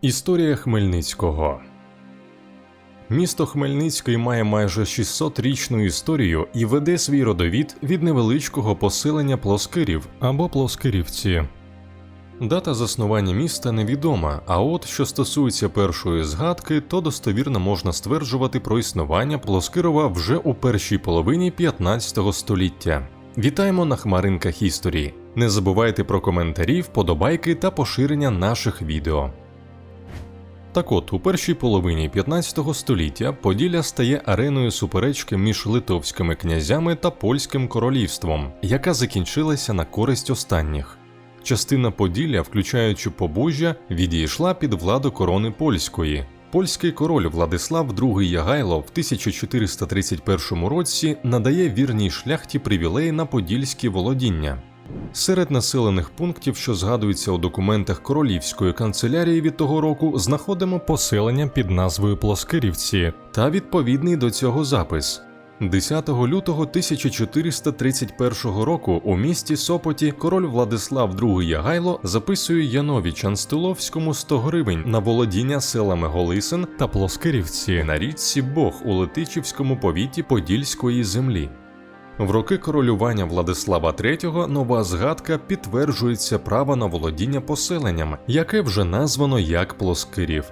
Історія Хмельницького Місто Хмельницький має майже 600-річну історію і веде свій родовід від невеличкого поселення плоскирів або плоскирівці. Дата заснування міста невідома, а от що стосується першої згадки, то достовірно можна стверджувати про існування Плоскирова вже у першій половині 15 століття. Вітаємо на хмаринках історії. Не забувайте про коментарі, вподобайки та поширення наших відео. Так от, у першій половині 15 століття Поділля стає ареною суперечки між литовськими князями та польським королівством, яка закінчилася на користь останніх. Частина Поділля, включаючи Побужжя, відійшла під владу корони польської. Польський король Владислав II Ягайло в 1431 році надає вірній шляхті привілеї на подільські володіння. Серед населених пунктів, що згадуються у документах королівської канцелярії від того року, знаходимо поселення під назвою Плоскирівці та відповідний до цього запис. 10 лютого 1431 року у місті Сопоті король Владислав II Ягайло записує Янові Чанстиловському 100 гривень на володіння селами Голисин та Плоскирівці на річці Бог у Летичівському повіті Подільської землі. В роки королювання Владислава III нова згадка підтверджується право на володіння поселенням, яке вже названо як Плоскирів.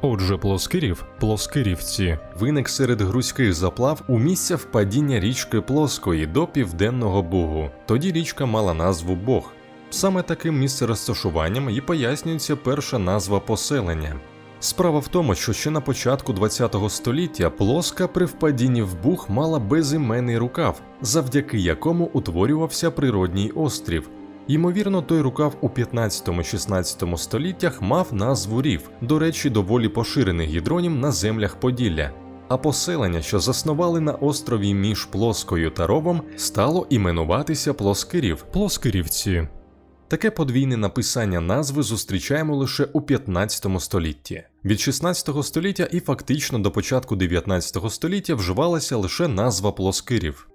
Отже, Плоскирів, Плоскирівці, виник серед грузьких заплав у місця впадіння річки Плоскої до Південного Бугу. Тоді річка мала назву Бог. Саме таким місцерозташуванням і пояснюється перша назва поселення. Справа в тому, що ще на початку ХХ століття плоска при впадінні в Буг мала безіменний рукав, завдяки якому утворювався природній острів. Ймовірно, той рукав у 15-16 століттях мав назву рів, до речі, доволі поширений гідронім на землях Поділля. А поселення, що заснували на острові між Плоскою та Ровом, стало іменуватися Плоскирів Плоскирівці. Таке подвійне написання назви зустрічаємо лише у 15 столітті. Від 16 століття і фактично до початку 19 століття вживалася лише назва Плоскирів.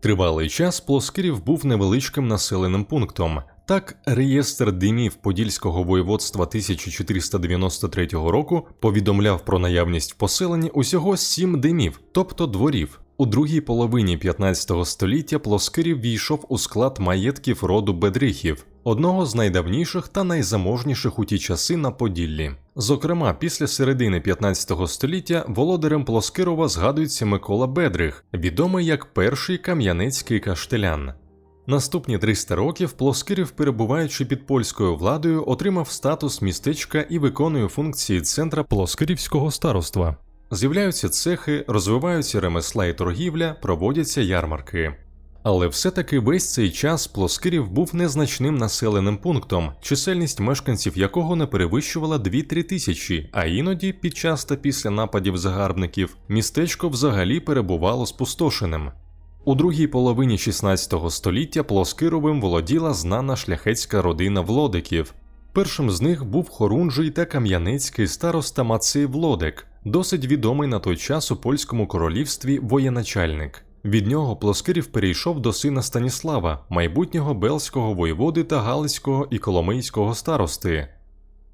Тривалий час Плоскирів був невеличким населеним пунктом. Так, реєстр димів Подільського воєводства 1493 року повідомляв про наявність в поселенні усього сім димів, тобто дворів. У другій половині 15 століття Плоскирів війшов у склад маєтків роду Бедрихів, одного з найдавніших та найзаможніших у ті часи на Поділлі. Зокрема, після середини 15 століття володарем Плоскирова згадується Микола Бедрих, відомий як перший кам'янецький каштелян. Наступні 300 років Плоскирів, перебуваючи під польською владою, отримав статус містечка і виконує функції центра Плоскирівського староства. З'являються цехи, розвиваються ремесла і торгівля, проводяться ярмарки. Але все-таки весь цей час Плоскирів був незначним населеним пунктом, чисельність мешканців якого не перевищувала 2-3 тисячі, а іноді, під час та після нападів загарбників, містечко взагалі перебувало спустошеним. У другій половині 16 століття Плоскировим володіла знана шляхетська родина Влодиків. Першим з них був хорунжий та кам'янецький староста Мацей Влодик, досить відомий на той час у польському королівстві воєначальник. Від нього Плоскирів перейшов до сина Станіслава, майбутнього белського воєводи та галицького і коломийського старости.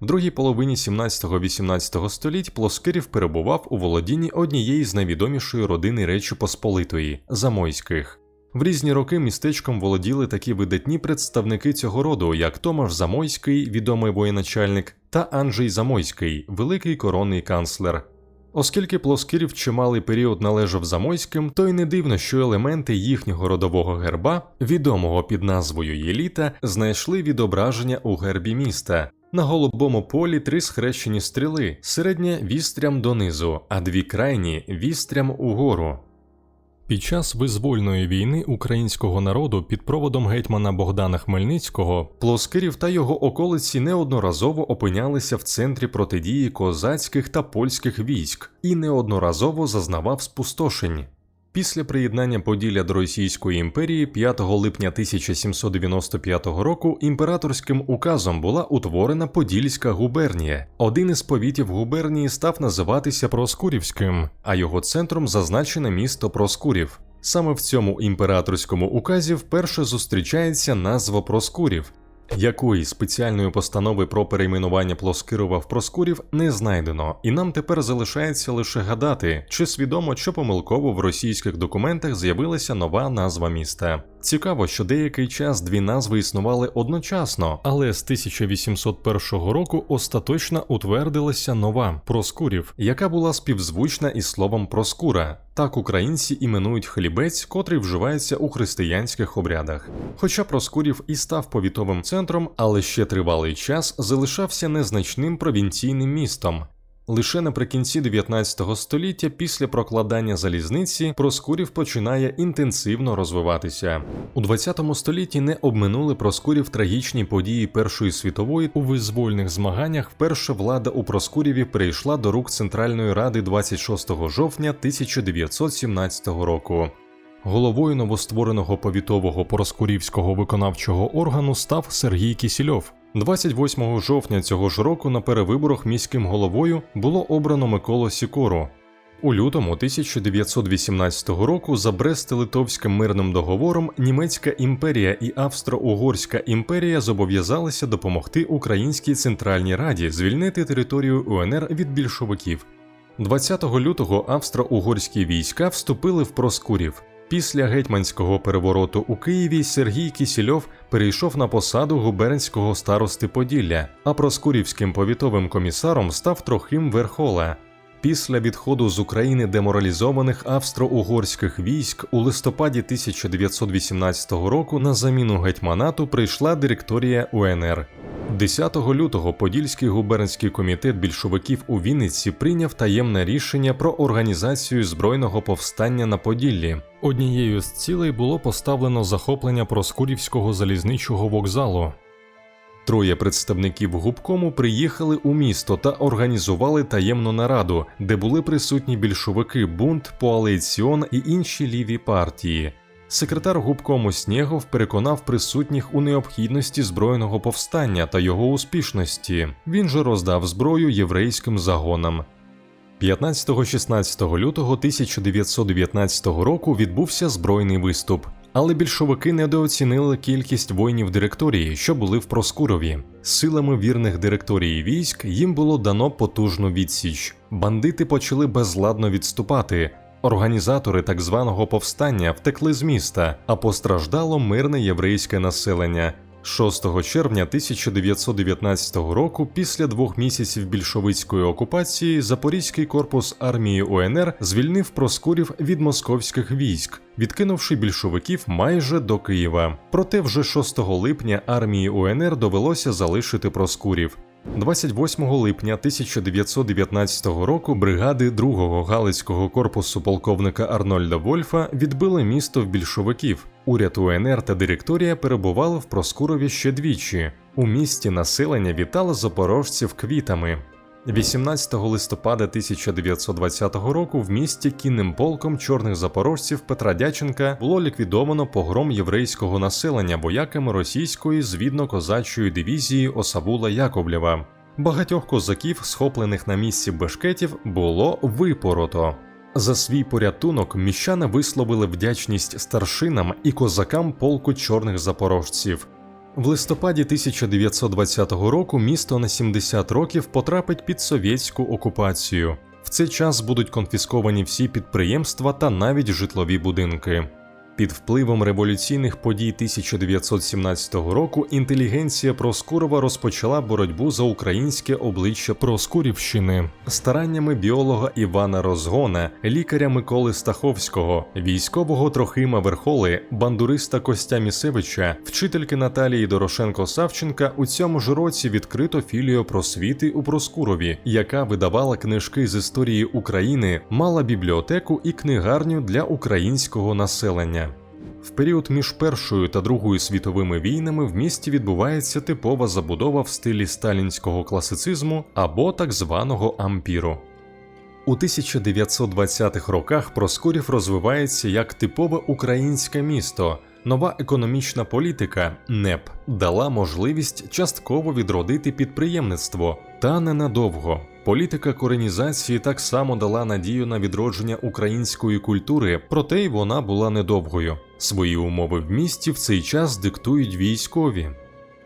В другій половині 17-18 століть Плоскирів перебував у володінні однієї з найвідомішої родини Речі Посполитої Замойських. В різні роки містечком володіли такі видатні представники цього роду, як Томаш Замойський, відомий воєначальник, та Анджей Замойський, великий коронний канцлер. Оскільки Плоскирів чималий період належав Замойським, то й не дивно, що елементи їхнього родового герба, відомого під назвою Єліта, знайшли відображення у гербі міста. На голубому полі три схрещені стріли, середня вістрям донизу, а дві крайні вістрям угору. Під час визвольної війни українського народу під проводом гетьмана Богдана Хмельницького Плоскирів та його околиці неодноразово опинялися в центрі протидії козацьких та польських військ і неодноразово зазнавав спустошень. Після приєднання Поділля до Російської імперії 5 липня 1795 року імператорським указом була утворена Подільська губернія. Один із повітів губернії став називатися Проскурівським, а його центром зазначене місто Проскурів. Саме в цьому імператорському указі вперше зустрічається назва Проскурів. Якої спеціальної постанови про перейменування Плоскирова в Проскурів не знайдено, і нам тепер залишається лише гадати, чи свідомо, що помилково в російських документах з'явилася нова назва міста. Цікаво, що деякий час дві назви існували одночасно, але з 1801 року остаточно утвердилася нова Проскурів, яка була співзвучна із словом Проскура. Так українці іменують хлібець, котрий вживається у християнських обрядах. Хоча Проскурів і став повітовим центром, але ще тривалий час залишався незначним провінційним містом. Лише наприкінці 19 століття, після прокладання залізниці, Проскурів починає інтенсивно розвиватися. У 20 столітті не обминули Проскурів трагічні події Першої світової у визвольних змаганнях. Вперше влада у Проскурєві перейшла до рук Центральної ради 26 жовтня 1917 року. Головою новоствореного повітового Проскурівського виконавчого органу став Сергій Кісільов. 28 жовтня цього ж року на перевиборах міським головою було обрано Миколу Сікору. У лютому 1918 року за Брест-Литовським мирним договором Німецька імперія і Австро-Угорська імперія зобов'язалися допомогти Українській Центральній Раді звільнити територію УНР від більшовиків. 20 лютого австро-угорські війська вступили в Проскурів. Після гетьманського перевороту у Києві Сергій Кісільов перейшов на посаду губернського старости Поділля, а проскурівським повітовим комісаром став Трохим Верхола. Після відходу з України деморалізованих австро-угорських військ у листопаді 1918 року на заміну гетьманату прийшла директорія УНР. 10 лютого Подільський губернський комітет більшовиків у Вінниці прийняв таємне рішення про організацію збройного повстання на Поділлі. Однією з цілей було поставлено захоплення Проскурівського залізничого вокзалу. Троє представників губкому приїхали у місто та організували таємну нараду, де були присутні більшовики Бунт, Поалейціон і інші ліві партії. Секретар губкому Снєгов переконав присутніх у необхідності збройного повстання та його успішності. Він же роздав зброю єврейським загонам. 15-16 лютого 1919 року відбувся збройний виступ, але більшовики недооцінили кількість воїнів директорії, що були в Проскурові. Силами вірних директорії військ їм було дано потужну відсіч. Бандити почали безладно відступати. Організатори так званого повстання втекли з міста, а постраждало мирне єврейське населення. 6 червня 1919 року, після двох місяців більшовицької окупації, Запорізький корпус армії УНР звільнив Проскурів від московських військ, відкинувши більшовиків майже до Києва. Проте вже 6 липня армії УНР довелося залишити Проскурів. 28 липня 1919 року бригади 2-го Галицького корпусу полковника Арнольда Вольфа відбили місто в більшовиків. Уряд УНР та директорія перебували в Проскурові ще двічі. У місті населення вітало запорожців квітами. 18 листопада 1920 року в місті кінним полком чорних запорожців Петра Дяченка було ліквідовано погром єврейського населення вояками російської звідно-козачої дивізії Осавула Яковлєва. Багатьох козаків, схоплених на місці бешкетів, було випорото. За свій порятунок міщани висловили вдячність старшинам і козакам полку чорних запорожців. В листопаді 1920 року місто на 70 років потрапить під совєтську окупацію. В цей час будуть конфісковані всі підприємства та навіть житлові будинки. Під впливом революційних подій 1917 року інтелігенція Проскурова розпочала боротьбу за українське обличчя Проскурівщини стараннями біолога Івана Розгона, лікаря Миколи Стаховського, військового Трохима Верхоли, бандуриста Костя Місевича, вчительки Наталії Дорошенко Савченка у цьому ж році відкрито філію просвіти у Проскурові, яка видавала книжки з історії України, мала бібліотеку і книгарню для українського населення. В період між Першою та Другою світовими війнами в місті відбувається типова забудова в стилі сталінського класицизму або так званого ампіру. У 1920-х роках Проскурів розвивається як типове українське місто. Нова економічна політика НЕП дала можливість частково відродити підприємництво, та ненадовго. Політика коренізації так само дала надію на відродження української культури, проте й вона була недовгою. Свої умови в місті в цей час диктують військові.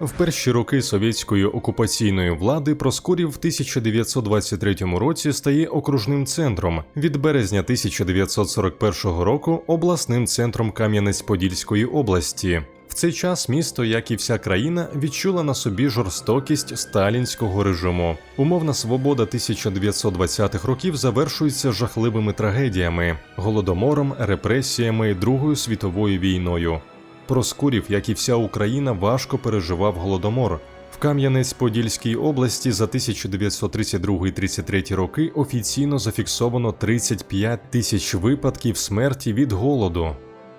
В перші роки совєтської окупаційної влади Проскурів в 1923 році стає окружним центром від березня 1941 року обласним центром Кам'янець-Подільської області. В цей час місто, як і вся країна, відчула на собі жорстокість сталінського режиму. Умовна свобода 1920-х років завершується жахливими трагедіями, голодомором, репресіями, Другою світовою війною. Проскурів, як і вся Україна, важко переживав голодомор. В Кам'янець-Подільській області за 1932-33 роки офіційно зафіксовано 35 тисяч випадків смерті від голоду.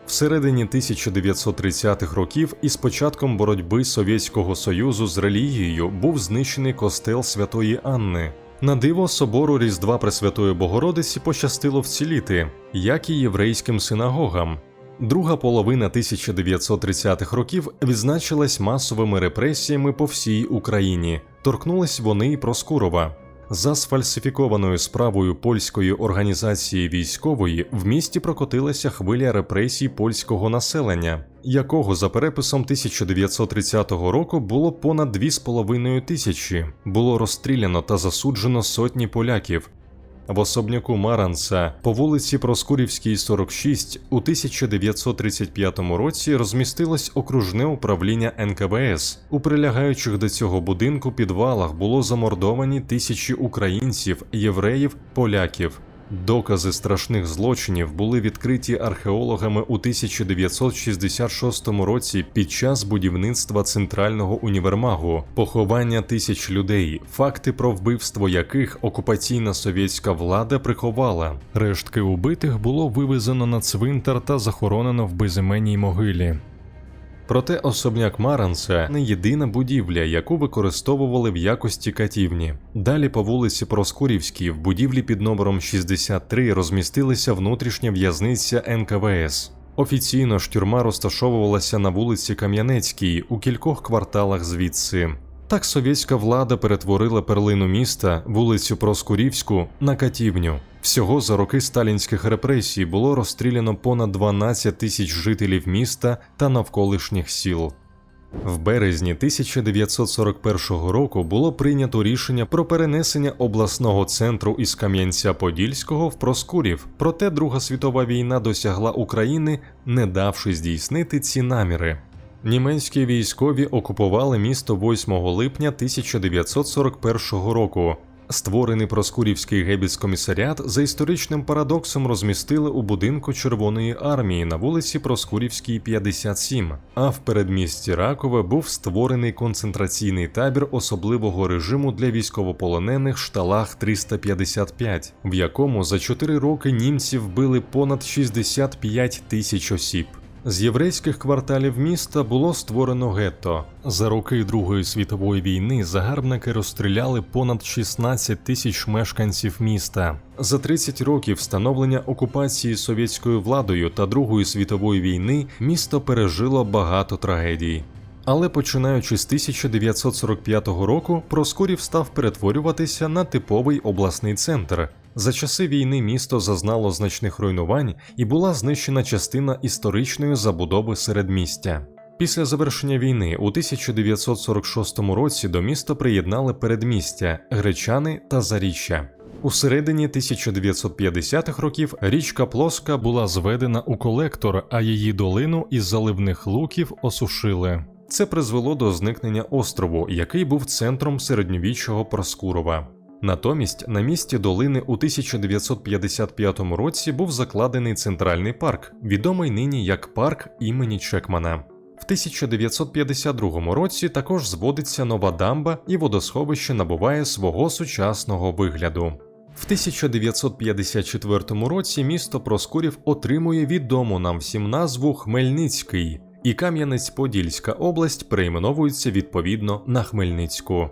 Всередині 1930-х років із початком боротьби Совєтського Союзу з релігією був знищений костел Святої Анни. На диво собору Різдва Пресвятої Богородиці пощастило вціліти, як і єврейським синагогам. Друга половина 1930-х років відзначилась масовими репресіями по всій Україні. Торкнулись вони й Проскурова. За сфальсифікованою справою польської організації військової в місті прокотилася хвиля репресій польського населення, якого за переписом 1930 року було понад 2,5 тисячі. Було розстріляно та засуджено сотні поляків. В особняку Маранса по вулиці Проскурівській, 46 у 1935 році розмістилось окружне управління НКВС. У прилягаючих до цього будинку підвалах було замордовані тисячі українців, євреїв, поляків. Докази страшних злочинів були відкриті археологами у 1966 році під час будівництва центрального універмагу, поховання тисяч людей, факти про вбивство яких окупаційна совєтська влада приховала. Рештки убитих було вивезено на цвинтар та захоронено в безіменній могилі. Проте особняк Маранце не єдина будівля, яку використовували в якості катівні. Далі по вулиці Проскурівській в будівлі під номером 63 розмістилася внутрішня в'язниця НКВС. Офіційно ж тюрма розташовувалася на вулиці Кам'янецькій у кількох кварталах звідси. Так совєтська влада перетворила перлину міста, вулицю Проскурівську, на катівню. Всього за роки сталінських репресій було розстріляно понад 12 тисяч жителів міста та навколишніх сіл. В березні 1941 року було прийнято рішення про перенесення обласного центру із Кам'янця-Подільського в Проскурів, проте Друга світова війна досягла України, не давши здійснити ці наміри. Німецькі військові окупували місто 8 липня 1941 року. Створений Проскурівський гебіс-комісаріат за історичним парадоксом розмістили у будинку Червоної армії на вулиці Проскурівській, 57, а в передмісті Ракове був створений концентраційний табір особливого режиму для військовополонених шталах 355, в якому за 4 роки німці вбили понад 65 тисяч осіб. З єврейських кварталів міста було створено гетто. За роки Другої світової війни загарбники розстріляли понад 16 тисяч мешканців міста. За 30 років встановлення окупації совєтською владою та Другої світової війни місто пережило багато трагедій. Але починаючи з 1945 року, Проскурів став перетворюватися на типовий обласний центр. За часи війни місто зазнало значних руйнувань і була знищена частина історичної забудови середмістя. Після завершення війни у 1946 році до міста приєднали передмістя, гречани та заріччя. У середині 1950-х років річка Плоска була зведена у колектор, а її долину із заливних луків осушили. Це призвело до зникнення острову, який був центром середньовіччого Проскурова. Натомість на місці долини у 1955 році був закладений центральний парк, відомий нині як парк імені Чекмана. В 1952 році також зводиться нова дамба і водосховище набуває свого сучасного вигляду. В 1954 році місто Проскурів отримує відому нам всім назву Хмельницький, і Кам'янець-Подільська область перейменовується відповідно на Хмельницьку.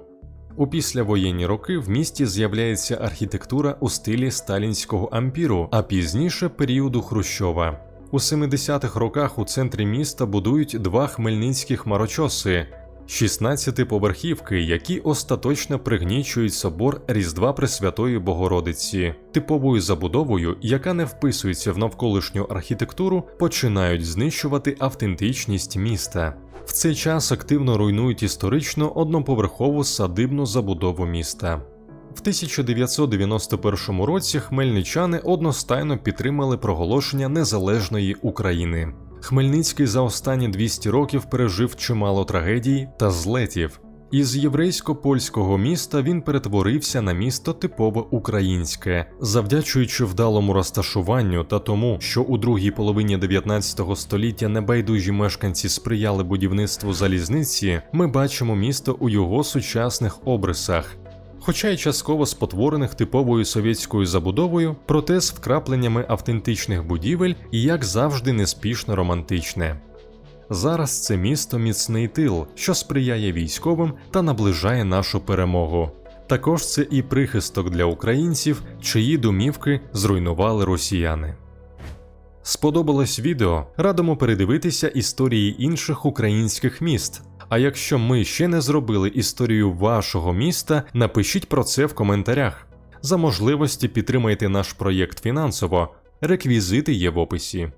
У післявоєнні роки в місті з'являється архітектура у стилі сталінського ампіру, а пізніше періоду Хрущова. У 70-х роках у центрі міста будують два хмельницькі хмарочоси, 16-поверхівки, які остаточно пригнічують собор Різдва Пресвятої Богородиці, типовою забудовою, яка не вписується в навколишню архітектуру, починають знищувати автентичність міста. В цей час активно руйнують історичну одноповерхову садибну забудову міста. В 1991 році хмельничани одностайно підтримали проголошення незалежної України. Хмельницький за останні 200 років пережив чимало трагедій та злетів. Із єврейсько-польського міста він перетворився на місто типово українське, завдячуючи вдалому розташуванню та тому, що у другій половині 19 століття небайдужі мешканці сприяли будівництву залізниці, ми бачимо місто у його сучасних обрисах. Хоча й частково спотворених типовою совєтською забудовою, проте з вкрапленнями автентичних будівель і як завжди неспішно романтичне. Зараз це місто міцний тил, що сприяє військовим та наближає нашу перемогу. Також це і прихисток для українців, чиї домівки зруйнували росіяни. Сподобалось відео? Радимо передивитися історії інших українських міст. А якщо ми ще не зробили історію вашого міста, напишіть про це в коментарях. За можливості підтримайте наш проєкт фінансово. Реквізити є в описі.